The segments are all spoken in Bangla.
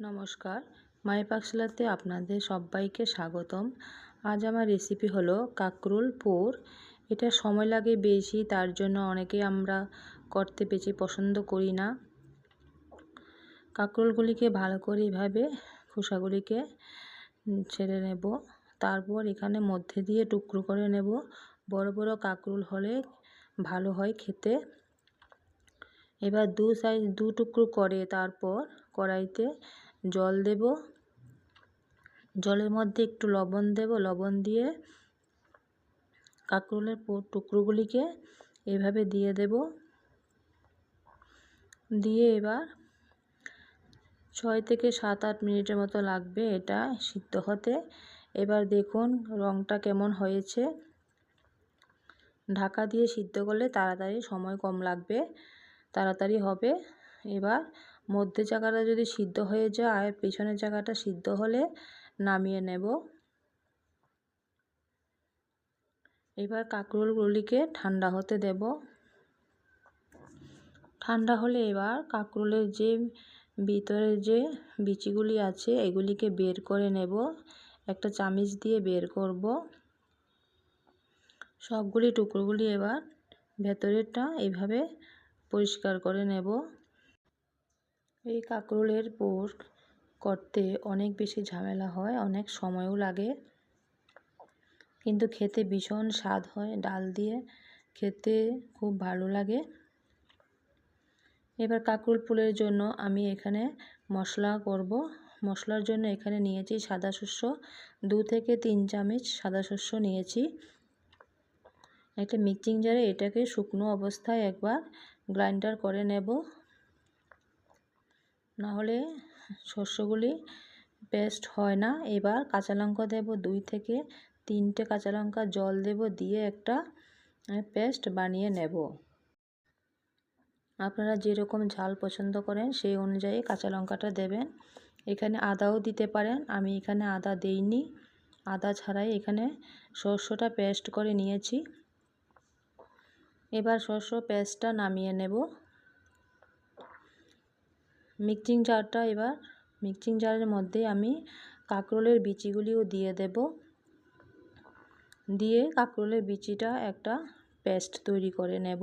নমস্কার। মাই পাকশালাতে আপনাদের সবাইকে স্বাগতম। আজ আমার রেসিপি হলো কাকরুল পোর। এটা সময় লাগে বেশি, তার জন্য অনেকে আমরা করতে বেশি পছন্দ করি না। কাকরুলগুলিকে ভালো করে এভাবে খোসাগুলিকে ছেড়ে নেব। তারপর এখানে মধ্যে দিয়ে টুকরো করে নেব। বড় বড় কাকরুল হলে ভালো হয় খেতে। এবার দু সাইজ দু টুকরো করে তারপর কড়াইতে জল দেব। জলের মধ্যে একটু লবণ দেব। লবণ দিয়ে কাঁকরোলের টুকরোগুলিকে এভাবে দিয়ে দেব। দিয়ে এবার ছয় থেকে সাত আট মিনিটের মতো লাগবে এটা সিদ্ধ হতে। এবার দেখুন রঙটা কেমন হয়েছে। ঢাকা দিয়ে সিদ্ধ করলে তাড়াতাড়ি সময় কম লাগবে। তাড়াতাড়ি হবে। এবার মধ্যে জায়গাটা যদি সিদ্ধ হয়ে যায়, পেছনের জায়গাটা সিদ্ধ হলে নামিয়ে নেব। এবার কাঁকরোলগুলিকে ঠান্ডা হতে দেব। ঠান্ডা হলে এবার কাঁকরোলের যে ভিতরে যে বিচিগুলি আছে, এগুলিকে বের করে নেব। একটা চামিচ দিয়ে বের করব। সবগুলি টুকরোগুলি এবার ভেতরেরটা এইভাবে পরিষ্কার করে নেব। এই কাঁকরোলের পোর করতে অনেক বেশি ঝামেলা হয়, অনেক সময়ও লাগে। কিন্তু খেতে ভীষণ স্বাদ হয়, ডাল দিয়ে খেতে খুব ভালো লাগে। এবার কাঁকরোল ফুলের জন্য আমি এখানে মশলা করব। মশলার জন্য এখানে নিয়েছি সাদা শস্য, দু থেকে তিন চামচ সাদা শস্য নিয়েছি। একটা মিক্সিং জারে এটাকে শুকনো অবস্থায় একবার গ্রাইন্ডার করে নেব। না হলে শস্যগুলি পেস্ট হয় না। এবার কাঁচা লঙ্কা দেব দুই থেকে তিনটে কাঁচা লঙ্কা জল দেব দিয়ে একটা পেস্ট বানিয়ে নেব। আপনারা যেরকম ঝাল পছন্দ করেন সেই অনুযায়ী কাঁচা লঙ্কাটা দেবেন। এখানে আদাও দিতে পারেন, আমি এখানে আদা দেইনি। আদা ছাড়াই এখানে শস্যটা পেস্ট করে নিয়েছি। এবার শস্য পেস্টটা নামিয়ে নেব। মিক্সিং জারটা এবার মিক্সিং জারের মধ্যে আমি কাঁকরোলের বিচিগুলিও দিয়ে দেব। দিয়ে কাঁকরোলের বিচিটা একটা পেস্ট তৈরি করে নেব।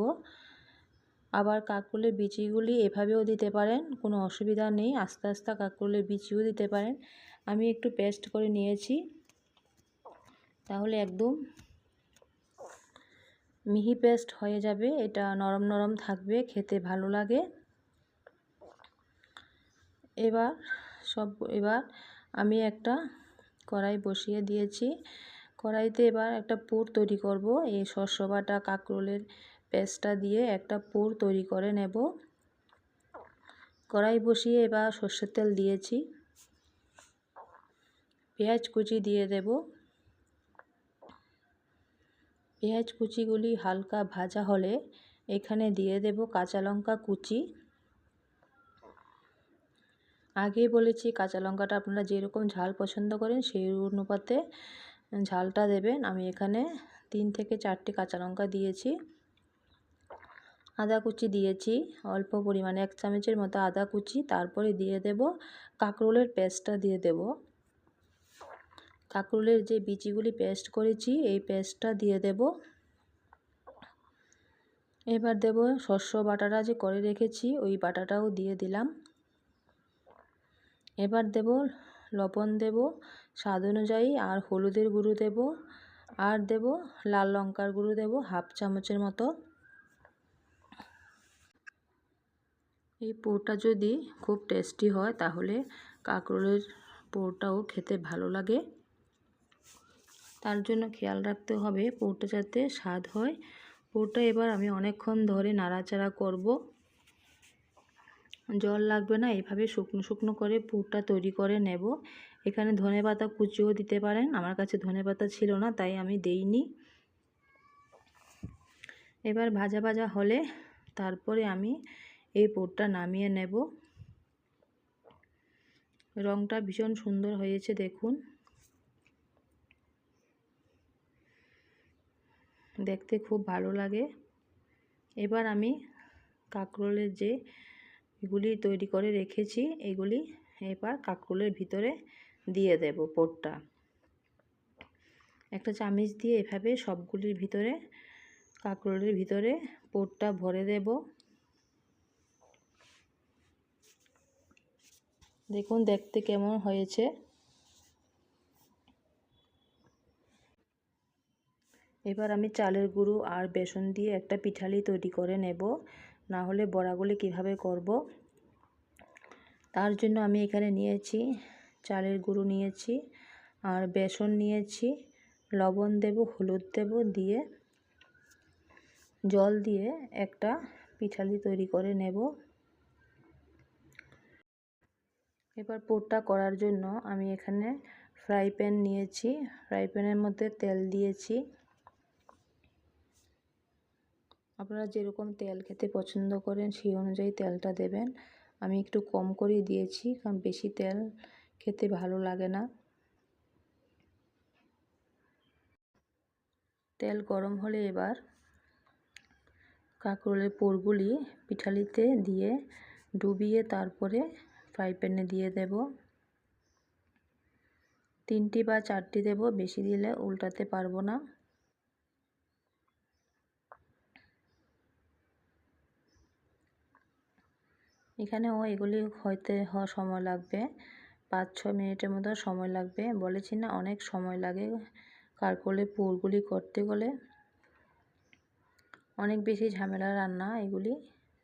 আবার কাঁকরোলের বিচিগুলি এভাবেও দিতে পারেন, কোনো অসুবিধা নেই। আস্তে আস্তে কাঁকরোলের বিচিও দিতে পারেন। আমি একটু পেস্ট করে নিয়েছি। তাহলে একদম মিহি পেস্ট হয়ে যাবে। এটা নরম নরম থাকবে, খেতে ভালো লাগে। এবার সব, এবার আমি একটা কড়াই বসিয়ে দিয়েছি। কড়াইতে এবার একটা পুর তৈরি করব। এই শস্য বাটা কাঁকরোলের পেস্টটা দিয়ে একটা পুর তৈরি করে নেব। কড়াই বসিয়ে এবার সর্ষের তেল দিয়েছি। পেঁয়াজ কুচি দিয়ে দেব। পেঁয়াজ কুচিগুলি হালকা ভাজা হলে এখানে দিয়ে দেব কাঁচা লঙ্কা কুচি। আগেই বলেছি কাঁচা লঙ্কাটা আপনারা যেরকম ঝাল পছন্দ করেন সেই অনুপাতে ঝালটা দেবেন। আমি এখানে তিন থেকে চারটি কাঁচা লঙ্কা দিয়েছি। আদা কুচি দিয়েছি, অল্প পরিমাণে এক চামচের মতো আদা কুচি, তারপরে দিয়ে দেব কাঁকরোলের পেস্টটা দিয়ে দেব। কাঁকরোলের যে বিচিগুলি পেস্ট করেছি, এই পেস্টটা দিয়ে দেব। এবার দেব শস্য বাটাটা যে করে রেখেছি, ওই বাটাটাও দিয়ে দিলাম। এবার দেব, লবণ দেব, স্বাদ অনুযায়ী আর হলুদের গুঁড়ো দেব, আর দেব, লাল লঙ্কার গুঁড়ো দেব, হাফ চামচের মতো। এই পোরটা যদি খুব টেস্টি হয়, তাহলে কাঁকরোলের পোরটাও খেতে ভালো লাগে। তার জন্য খেয়াল রাখতে হবে পোরটা যাতে স্বাদ হয়। পোরটা এবার আমি অনেকক্ষণ ধরে নাড়াচাড়া করব। জল লাগবে না, এভাবে শুকনো শুকনো করে পুরটা তৈরি করে নেব। এখানে ধনে পাতা কুচিও দিতে পারেন, আমার কাছে ধনে পাতা ছিল না, তাই আমি দেইনি। এবার ভাজা ভাজা হলে তারপরে আমি এই পুরটা নামিয়ে নেব। রংটা ভীষণ সুন্দর হয়েছে, দেখুন। দেখতে খুব ভালো লাগে। এবার আমি কাঁকরোলের যে এগুলি তৈরি করে রেখেছি, এগুলি এবার কাঁকরোলের ভিতরে দিয়ে দেব পোরটা একটা চামিচ দিয়ে এভাবে সবগুলির ভিতরে, কাঁকরোলের ভিতরে পোরটা ভরে দেব। দেখুন, দেখতে কেমন হয়েছে। এবার আমি চালের গুঁড়ো আর বেসন দিয়ে একটা পিঠালি তৈরি করে নেব। না হলে বড়াগুলি কীভাবে করব? তার জন্য আমি এখানে নিয়েছি চালের গুঁড়ো নিয়েছি আর বেসন নিয়েছি, লবণ দেব, হলুদ দেব দিয়ে জল দিয়ে একটা পিঠালি তৈরি করে নেব। এবার পোরটা করার জন্য আমি এখানে ফ্রাই প্যান নিয়েছি। ফ্রাই প্যানের মধ্যে তেল দিয়েছি। আপনারা যেরকম তেল খেতে পছন্দ করেন, সেই অনুযায়ী তেলটা দেবেন। আমি একটু কম করেই দিয়েছি, কারণ বেশি তেল খেতে ভালো লাগে না। তেল গরম হলে এবার কাঁকরোলের পোরগুলি পিঠালিতে দিয়ে ডুবিয়ে তারপরে ফ্রাই প্যানে দিয়ে দেব। তিনটি বা চারটি দেব, বেশি দিলে উল্টাতে পারব না। এখানেও এগুলি হইতে সময় লাগবে। পাঁচ ছ মিনিটের মতো সময় লাগবে। বলেছি না, অনেক সময় লাগে কারকলে পুরগুলি করতে গেলে। অনেক বেশি ঝামেলা, রান্না এগুলি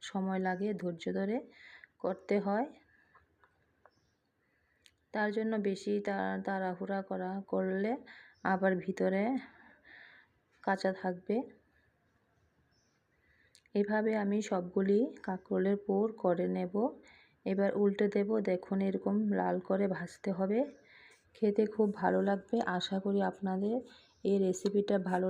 সময় লাগে, ধৈর্য ধরে করতে হয়। তার জন্য বেশি তাড়াহুড়া করা করলে আবার ভিতরে কাঁচা থাকবে। এভাবে আমি সবগুলি কাঁকরোলের পোর করে নেব। এবার উল্টে দেব, দেখুন এরকম লাল করে ভাজতে হবে। খেতে খুব ভালো লাগবে। আশা করি আপনাদের এই রেসিপিটা ভালো